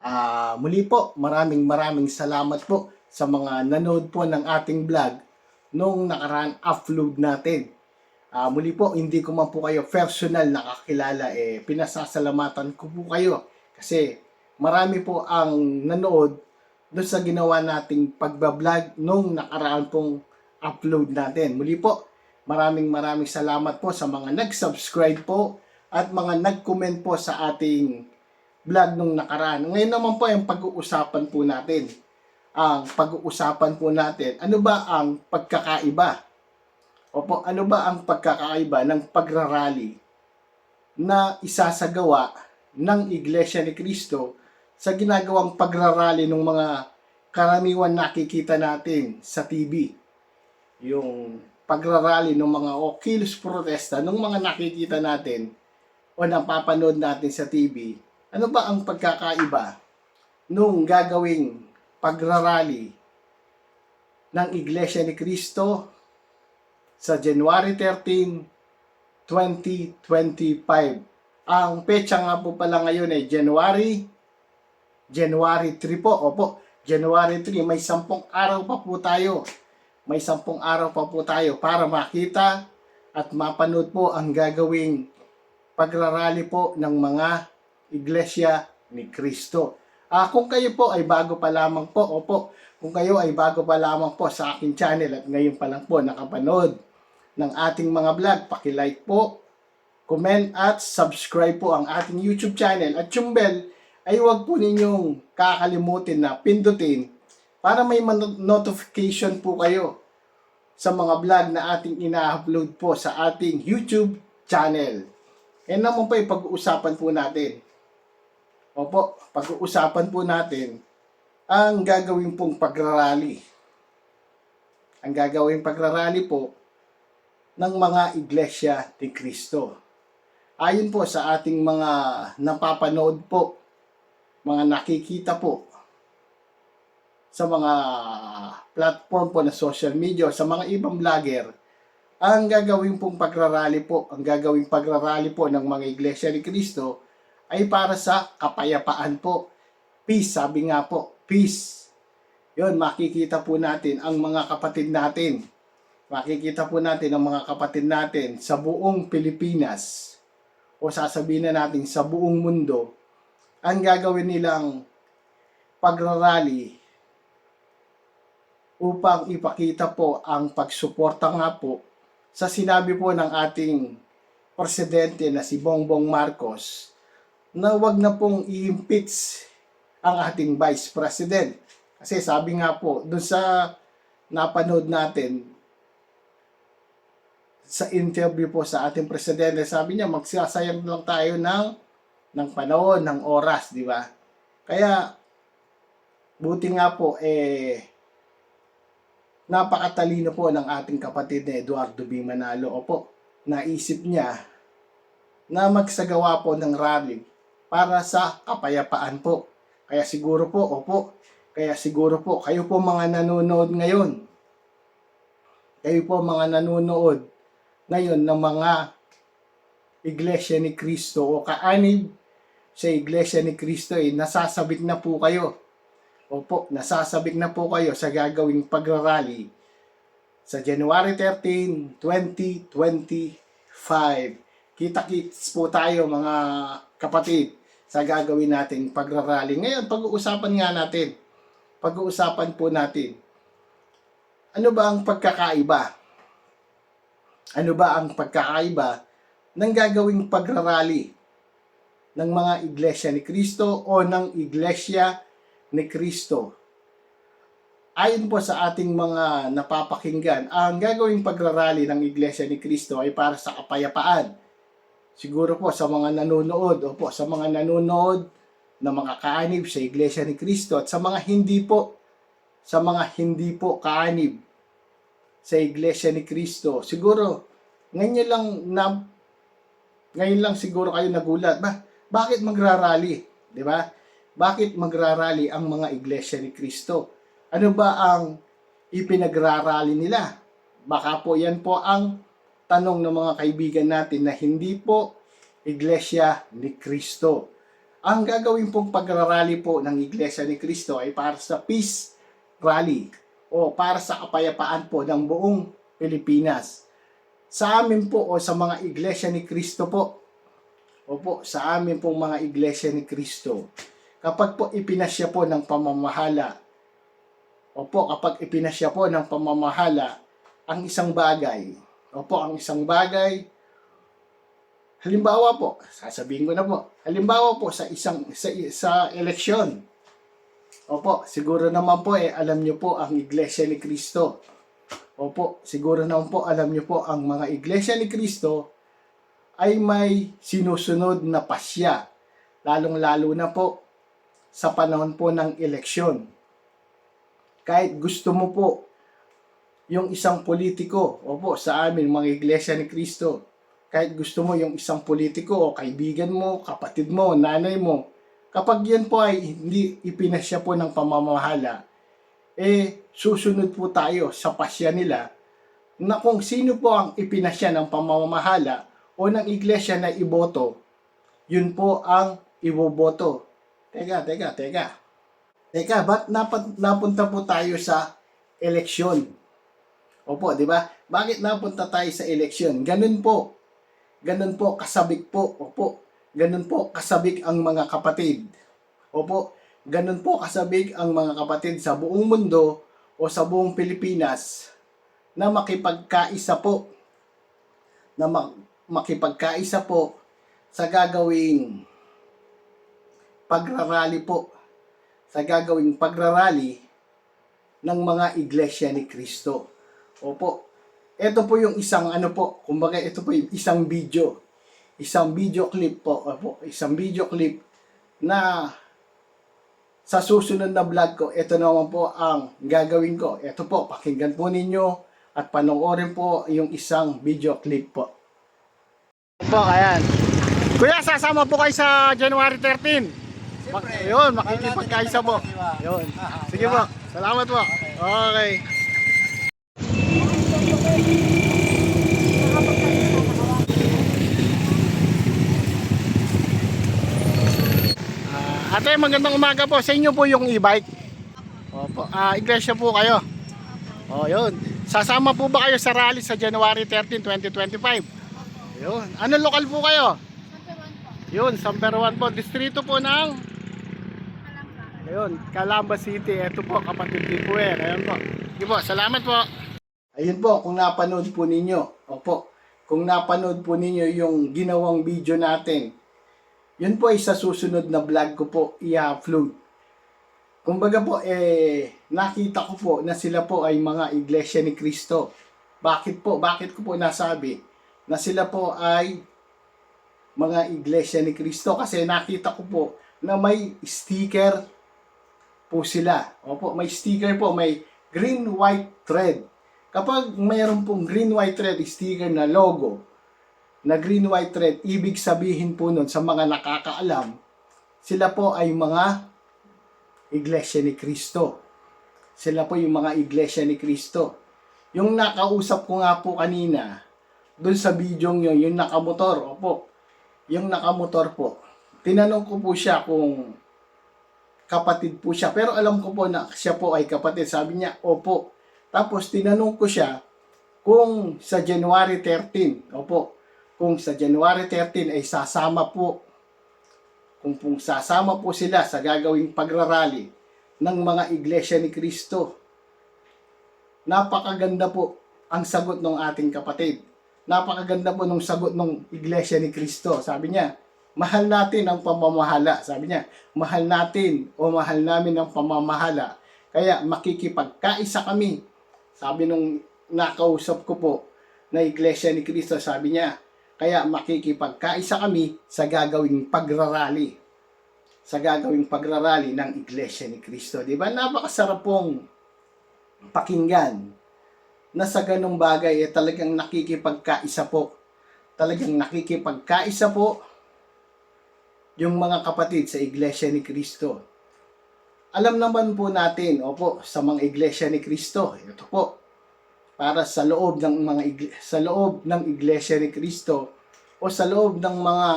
Ah, muli po, maraming maraming salamat po sa mga nanood po ng ating vlog nung nakaraan upload natin. Ah, muli po, hindi ko man po kayo personal nakakilala eh pinasasalamatan ko po kayo kasi marami po ang nanood doon sa ginawa nating pagbablog nung nakaraan pong upload natin. Muli po, maraming maraming salamat po sa mga nag-subscribe po at mga nag-comment po sa ating vlog nung nakaraan. Ngayon naman po yung pag-uusapan po natin. Ang pag-uusapan po natin, ano ba ang pagkakaiba? Opo, ano ba ang pagkakaiba ng pagrarally na isasagawa ng Iglesia ni Cristo sa ginagawang pagrarally ng mga karaniwan nakikita natin sa TV? Yung pagrarally ng mga o kilos protesta ng mga nakikita natin o napapanood natin sa TV, ano ba ang pagkakaiba nung gagawing pagrarally ng Iglesia ni Cristo sa January 13, 2025. Ang petsa nga po pala ngayon ay January January 3 po. Opo, January 3. May sampung araw pa po tayo. May sampung araw pa po tayo para makita at mapanood po ang gagawing pagrarally po ng mga iglesia ni Kristo. Ah, kung kayo po ay bago pa lamang po, opo, kung kayo ay bago pa lamang po sa aking channel at ngayon pa lang po nakapanood ng ating mga vlog, paki-like po, comment at subscribe po ang ating YouTube channel at yung bell ay huwag po ninyong kakalimutin na pindutin para may notification po kayo sa mga vlog na ating ina-upload po sa ating YouTube channel. Yan naman po pag-uusapan po natin. Opo, pag-uusapan po natin ang gagawin pong pagrarally. Ang gagawin pagrarally po ng mga iglesia ni Kristo. Ayon po sa ating mga napapanood po, mga nakikita po sa mga platform po na social media sa mga ibang vlogger, ang gagawin pong pagrarally po, ang gagawing pagrarally po ng mga iglesia ni Kristo ay para sa kapayapaan po. Peace, sabi nga po, peace. Yun, makikita po natin ang mga kapatid natin. Makikita po natin ang mga kapatid natin sa buong Pilipinas o sasabihin na natin sa buong mundo ang gagawin nilang pagrarally upang ipakita po ang pagsuporta nga po sa sinabi po ng ating presidente na si Bongbong Marcos na wag na pong i-impeach ang ating vice president. Kasi sabi nga po, doon sa napanood natin sa interview po sa ating presidente, sabi niya magsasayang lang tayo ng ng panahon, ng oras, di ba? Kaya buti nga po eh napakatalino po ng ating kapatid na Eduardo B. Manalo. Opo, naisip niya na magsagawa po ng rally para sa kapayapaan po. Kaya siguro po, opo, kaya siguro po, kayo po mga nanonood ngayon, kayo po mga nanonood ngayon ng mga iglesia ni Kristo o kaanib sa iglesia ni Kristo eh, nasasabik na po kayo. Opo, nasasabik na po kayo sa gagawing pagrarally sa January 13, 2025. Kita-kits po tayo mga kapatid sa gagawin natin pagrarally. Ngayon, pag-uusapan nga natin. Pag-uusapan po natin. Ano ba ang pagkakaiba? Ano ba ang pagkakaiba ng gagawing pagrarally ng mga iglesia ni Kristo o ng iglesia ni Kristo. Ayon po sa ating mga napapakinggan, ang gagawing pagrarally ng iglesia ni Kristo ay para sa kapayapaan. Siguro po sa mga nanonood o po sa mga nanonood na mga kaanib sa iglesia ni Kristo at sa mga hindi po sa mga hindi po kaanib sa iglesia ni Kristo. Siguro ngayon lang na ngayon lang siguro kayo nagulat ba bakit magrarally, 'di ba? Bakit magrarally ang mga iglesia ni Kristo? Ano ba ang ipinagrarally nila? Baka po yan po ang tanong ng mga kaibigan natin na hindi po iglesia ni Kristo. Ang gagawin pong pagrarally po ng Iglesia ni Cristo ay para sa peace rally o para sa kapayapaan po ng buong Pilipinas. Sa amin po o sa mga Iglesia ni Cristo po, opo, sa amin pong mga Iglesia ni Cristo, kapag po ipinasya po ng pamamahala, opo, kapag ipinasya po ng pamamahala, ang isang bagay, opo, ang isang bagay, halimbawa po, sasabihin ko na po, halimbawa po sa isang, sa, sa eleksyon, opo, siguro naman po eh, alam niyo po ang Iglesia ni Cristo, opo, siguro naman po alam niyo po ang mga Iglesia ni Cristo, ay may sinusunod na pasya, lalong-lalo na po sa panahon po ng eleksyon. Kahit gusto mo po yung isang politiko, opo, sa amin, mga iglesia ni Kristo, kahit gusto mo yung isang politiko o kaibigan mo, kapatid mo, nanay mo, kapag yan po ay hindi ipinasya po ng pamamahala, eh, susunod po tayo sa pasya nila na kung sino po ang ipinasya ng pamamahala o ng iglesia na iboto, yun po ang iboboto. Teka, teka, teka. Teka, ba't napunta po tayo sa eleksyon? Opo, di ba? Bakit napunta tayo sa eleksyon? Ganun po. Ganun po, kasabik po. Opo. Ganun po, kasabik ang mga kapatid. Opo. Ganun po, kasabik ang mga kapatid sa buong mundo o sa buong Pilipinas na makipagkaisa po. Na ma- makipagkaisa po sa gagawing pagrarally po. Sa gagawing pagrarally ng mga iglesia ni Kristo. Opo. Ito po yung isang ano po, kumbaga ito po yung isang video. Isang video clip po. Opo, isang video clip na sa susunod na vlog ko, ito naman po ang gagawin ko. Ito po, pakinggan po ninyo at panoorin po yung isang video clip po. Po, ayan. Kuya, sasama po kayo sa January 13. Mak- yun, makikipagkaisa po. Yun. Sige po. Salamat po. Okay. Ah, ate, magandang umaga po. Sa inyo po yung e-bike. Opo. Ah, iglesia po kayo. Oh, yun. Sasama po ba kayo sa rally sa January 13, 2025? Yun. Ano lokal po kayo? Yun, Samperuan po. Distrito po ng Ayun, Calamba City. Ito po, kapatid ni Puer. Ayun po. Sige po, salamat po. Ayun po, kung napanood po ninyo. Opo, kung napanood po ninyo yung ginawang video natin, yun po ay sa susunod na vlog ko po i-upload. Kumbaga po, eh, nakita ko po na sila po ay mga iglesia ni Kristo. Bakit po? Bakit ko po nasabi na sila po ay mga iglesia ni Kristo? Kasi nakita ko po na may sticker po sila. Opo, may sticker po, may green, white, red. Kapag mayroon pong green, white, red sticker na logo, na green, white, red, ibig sabihin po nun sa mga nakakaalam, sila po ay mga iglesia ni Kristo. Sila po yung mga iglesia ni Kristo. Yung nakausap ko nga po kanina, dun sa video nyo, yung nakamotor, opo, yung nakamotor po, tinanong ko po siya kung kapatid po siya. Pero alam ko po na siya po ay kapatid. Sabi niya, opo. Tapos tinanong ko siya kung sa January 13, opo, kung sa January 13 ay sasama po, kung pong sasama po sila sa gagawing pagrarally ng mga iglesia ni Kristo. Napakaganda po ang sagot ng ating kapatid. Napakaganda po ng sagot ng iglesia ni Kristo. Sabi niya, mahal natin ang pamamahala. Sabi niya, mahal natin o mahal namin ang pamamahala. Kaya makikipagkaisa kami. Sabi nung nakausap ko po na Iglesia ni Cristo, sabi niya, kaya makikipagkaisa kami sa gagawing pagrarally. Sa gagawing pagrarally ng Iglesia ni Cristo. Di ba? Napakasarap pong pakinggan na sa ganong bagay eh, talagang nakikipagkaisa po. Talagang nakikipagkaisa po yung mga kapatid sa Iglesia ni Kristo. Alam naman po natin, opo, sa mga Iglesia ni Kristo, ito po, para sa loob ng mga sa loob ng Iglesia ni Kristo o sa loob ng mga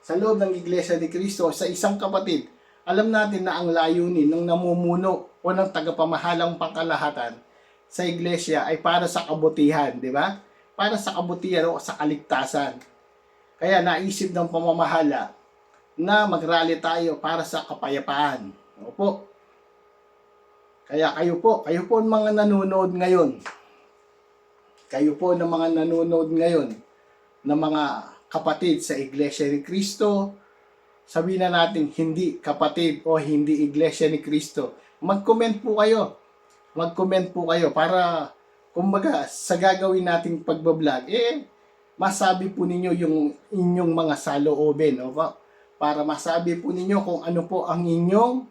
sa loob ng Iglesia ni Cristo, sa isang kapatid, alam natin na ang layunin ng namumuno o ng tagapamahalang pangkalahatan sa iglesia ay para sa kabutihan, di ba? Para sa kabutihan o sa kaligtasan. Kaya naisip ng pamamahala na magrally tayo para sa kapayapaan. Opo. Kaya kayo po, kayo po mga nanonood ngayon. Kayo po ng mga nanonood ngayon ng mga kapatid sa Iglesia ni Cristo. Sabihin na natin hindi kapatid o hindi Iglesia ni Cristo. Mag-comment po kayo. Mag-comment po kayo para kumbaga sa gagawin nating pagbablog, eh, masabi po ninyo yung inyong mga saloobin. O ba? Para masabi po ninyo kung ano po ang inyong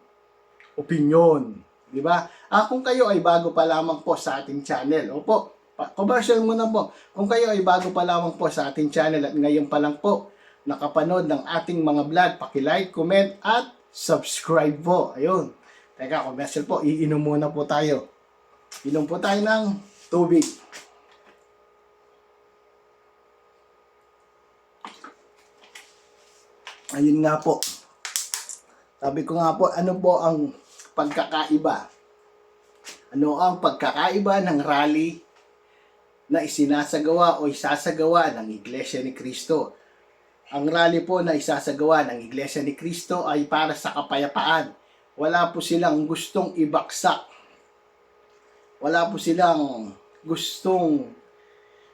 opinion. Di ba? Ah, kung kayo ay bago pa lamang po sa ating channel. Opo, commercial muna po. Kung kayo ay bago pa lamang po sa ating channel at ngayon pa lang po nakapanood ng ating mga vlog, paki-like, comment at subscribe po. Ayun. Teka, commercial po. Iinom muna po tayo. Inom po tayo ng tubig. Ayun nga po. Sabi ko nga po, ano po ang pagkakaiba? Ano ang pagkakaiba ng rally na isinasagawa o isasagawa ng Iglesia ni Cristo? Ang rally po na isasagawa ng Iglesia ni Cristo ay para sa kapayapaan. Wala po silang gustong ibaksak. Wala po silang gustong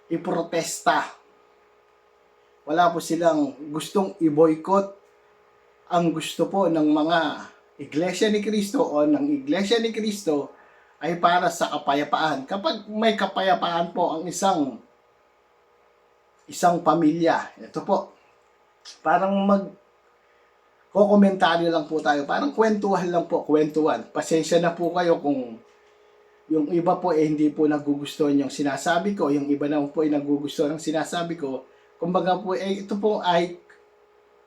iprotesta. Wala po silang gustong i-boycott ang gusto po ng mga Iglesia ni Cristo o ng Iglesia ni Cristo ay para sa kapayapaan. Kapag may kapayapaan po ang isang isang pamilya, ito po, parang mag komentaryo lang po tayo. Parang kwentuhan lang po, kwentuhan. Pasensya na po kayo kung yung iba po eh hindi po nagugustuhan yung sinasabi ko, yung iba naman po ay nagugustuhan ng sinasabi ko. Kumbaga po, eh, ito po ay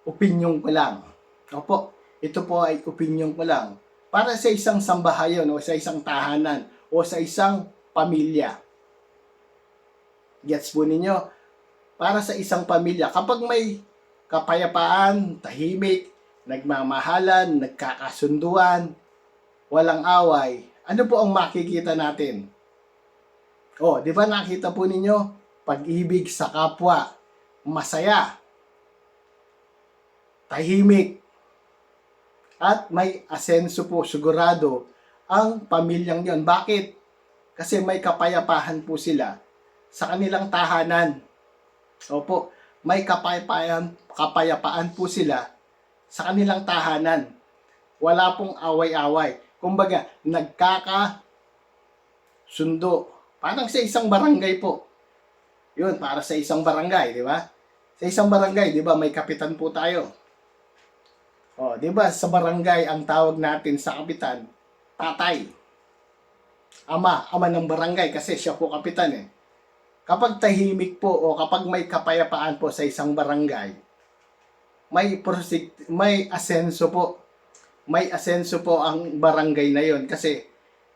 opinion ko lang. Opo, ito po ay opinion ko lang. Para sa isang sambahayon o sa isang tahanan o sa isang pamilya. Gets po ninyo? Para sa isang pamilya, kapag may kapayapaan, tahimik, nagmamahalan, nagkakasunduan, walang away, ano po ang makikita natin? Oh, di ba nakita po ninyo? Pag-ibig sa kapwa, masaya, tahimik, at may asenso po sigurado ang pamilyang yon. Bakit? Kasi may kapayapahan po sila sa kanilang tahanan. Opo, may kapayapaan, kapayapaan po sila sa kanilang tahanan. Wala pong away-away. Kumbaga, nagkaka sundo. Parang sa isang barangay po. Yun, para sa isang barangay, di ba? Sa isang barangay, di ba, may kapitan po tayo. O, di ba, sa barangay, ang tawag natin sa kapitan, tatay. Ama, ama ng barangay kasi siya po kapitan eh. Kapag tahimik po o kapag may kapayapaan po sa isang barangay, may prosig, may asenso po. May asenso po ang barangay na yon kasi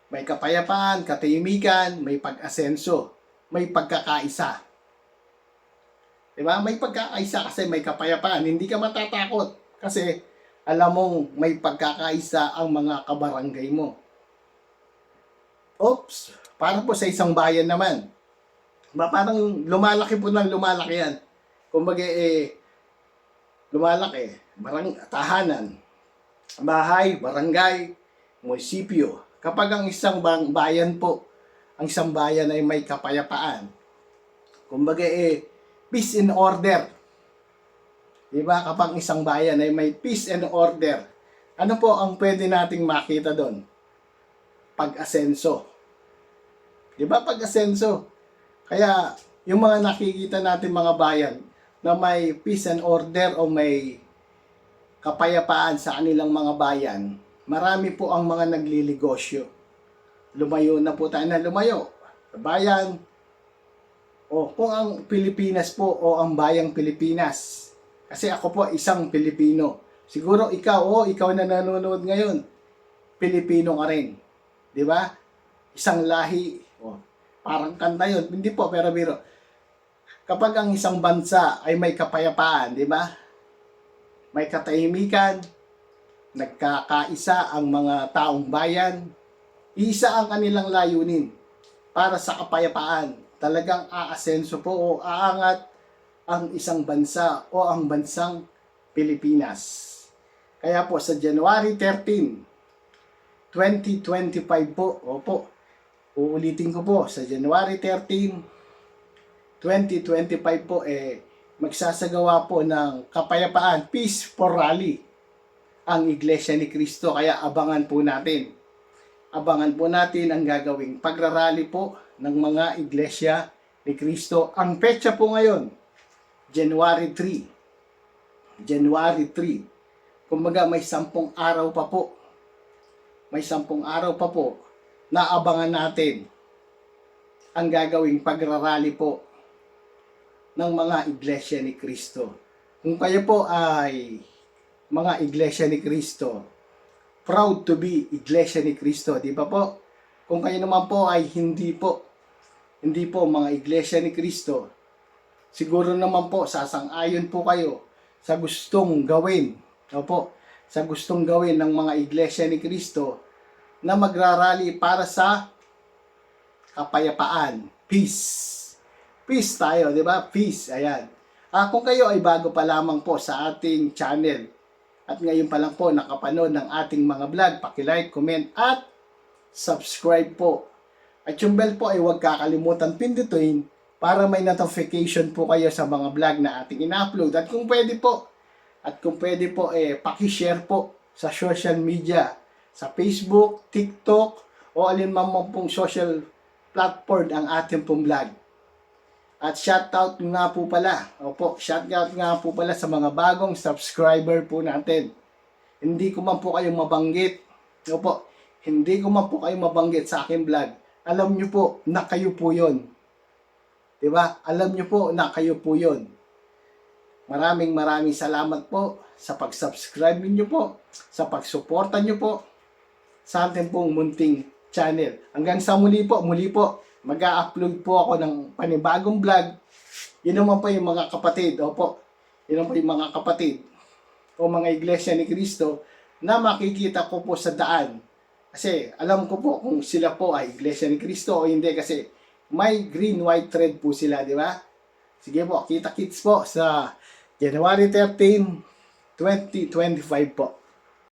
may kapayapaan, katahimikan, may pag-asenso, may pagkakaisa. Diba? May pagkakaisa kasi may kapayapaan. Hindi ka matatakot kasi alam mong may pagkakaisa ang mga kabarangay mo. Oops, para po sa isang bayan naman. Ba, parang lumalaki po ng lumalaki yan. Kumbaga eh, lumalaki. Barang, tahanan, bahay, barangay, munisipyo. Kapag ang isang bang bayan po, ang isang bayan ay may kapayapaan. Kumbaga eh, peace and order. Diba? Kapag isang bayan ay may peace and order, ano po ang pwede nating makita doon? Pag-asenso. Diba? Pag-asenso. Kaya, yung mga nakikita natin mga bayan na may peace and order o may kapayapaan sa kanilang mga bayan, marami po ang mga nagliligosyo. Lumayo na po tayo na lumayo. Bayan, o kung ang Pilipinas po o ang bayang Pilipinas, kasi ako po isang Pilipino. Siguro ikaw, o ikaw na nanonood ngayon, Pilipino ka rin. Di ba? Isang lahi. O, parang kanta yun. Hindi po, pero biro. Kapag ang isang bansa ay may kapayapaan, di ba? may katahimikan, nagkakaisa ang mga taong bayan, isa ang kanilang layunin para sa kapayapaan. Talagang aasenso po o aangat ang isang bansa o ang bansang Pilipinas. Kaya po sa January 13, 2025 po, opo, uulitin ko po, sa January 13, 2025 po, eh, magsasagawa po ng kapayapaan, Peace for Rally, ang Iglesia ni Cristo. Kaya abangan po natin. Abangan po natin ang gagawing pagrarally po ng mga Iglesia ni Cristo. Ang petsa po ngayon, January 3. January 3. Kumbaga may sampung araw pa po. May sampung araw pa po na abangan natin ang gagawing pagrarally po ng mga iglesia ni Kristo. Kung kayo po ay mga iglesia ni Kristo, proud to be iglesia ni Kristo, di ba po? Kung kayo naman po ay hindi po, hindi po mga iglesia ni Kristo, siguro naman po sasang-ayon po kayo sa gustong gawin, opo, sa gustong gawin ng mga iglesia ni Kristo na magrarally para sa kapayapaan, peace. Peace tayo, di ba? Peace, ayan. Ah, kung kayo ay bago pa lamang po sa ating channel at ngayon pa lang po nakapanood ng ating mga vlog, paki-like, comment at subscribe po. At yung bell po ay huwag kakalimutan pindutin para may notification po kayo sa mga vlog na ating ina-upload. At kung pwede po, at kung pwede po, eh, paki-share po sa social media, sa Facebook, TikTok, o alinman mo pong social platform ang ating pong vlog. At shoutout nga po pala, opo, shoutout nga po pala sa mga bagong subscriber po natin. Hindi ko man po kayong mabanggit, opo, hindi ko man po kayong mabanggit sa aking vlog. Alam nyo po na kayo po yon. Diba? Alam nyo po na kayo po yon. Maraming maraming salamat po sa pag-subscribe ninyo po, sa pagsuporta nyo po sa ating pong munting channel. Hanggang sa muli po, muli po, mag-a-upload po ako ng panibagong vlog. Yun naman po yung mga kapatid, opo, yun naman po yung mga kapatid o mga iglesia ni Kristo na makikita ko po sa daan. Kasi alam ko po kung sila po ay iglesia ni Kristo o hindi kasi may green white thread po sila, di ba? Sige po, kita-kits po sa January 13, 2025 po.